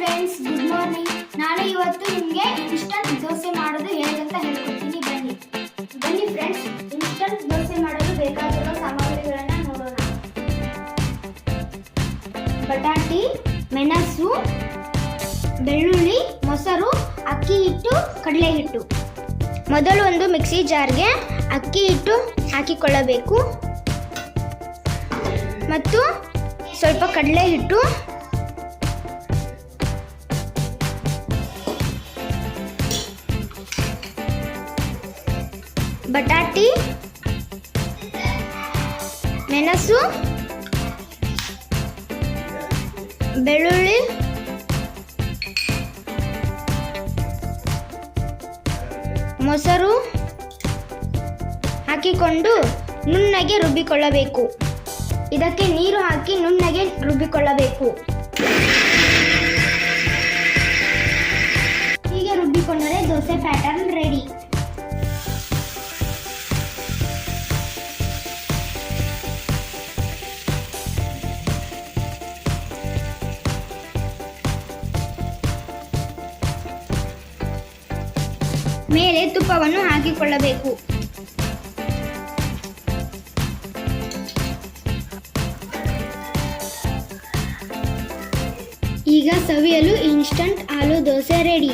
Friends good morning ನಾನು ಇವತ್ತು ನಿಮಗೆ ಇನ್ಸ್ಟಂಟ್ ದೋಸೆ ಮಾಡೋದು ಹೇಗಂತ ಹೇಳ್ಕೊಡ್ತೀನಿ. ಬನ್ನಿ. ಬನ್ನಿ ಫ್ರೆಂಡ್ಸ್ ಇನ್ಸ್ಟಂಟ್ ದೋಸೆ ಮಾಡಲು ಬೇಕಾಗಿರೋ ಸಾಮಗ್ರಿಗಳನ್ನು ನೋಡೋಣ. ಬಟಾಟಿ ಮೆಣಸು, ಬೆಳ್ಳುಳ್ಳಿ, ಮೊಸರು, ಅಕ್ಕಿ ಹಿಟ್ಟು, ಕಡಲೆ ಹಿಟ್ಟು. ಮೊದಲು ಒಂದು ಮಿಕ್ಸಿ ಜಾರ್ಗೆ ಅಕ್ಕಿ ಹಿಟ್ಟು ಹಾಕಿಕೊಳ್ಳಬೇಕು. ಮತ್ತು ಸ್ವಲ್ಪ ಕಡಲೆ ಹಿಟ್ಟು ಬಟಾಟಿ, ಮೆಣಸು, ಬೆಳ್ಳುಳ್ಳಿ, ಮೊಸರು ಹಾಕಿಕೊಂಡು ನುಣ್ಣಗೆ ರುಬ್ಬಿಕೊಳ್ಳಬೇಕು. ಇದಕ್ಕೆ ನೀರು ಹಾಕಿ ನುಣ್ಣಗೆ ರುಬ್ಬಿಕೊಳ್ಳಬೇಕು. ಹೀಗೆ ರುಬ್ಬಿಕೊಂಡರೆ ದೋಸೆ ಪ್ಯಾಟರ್ನ್ ರೆಡಿ ಮೇಲೆ ತುಪ್ಪವನ್ನು ಹಾಕಿಕೊಳ್ಳಬೇಕು. ಈಗ ಸವಿಯಲು ಇನ್ಸ್ಟಂಟ್ ಆಲೂ ದೋಸೆ ರೆಡಿ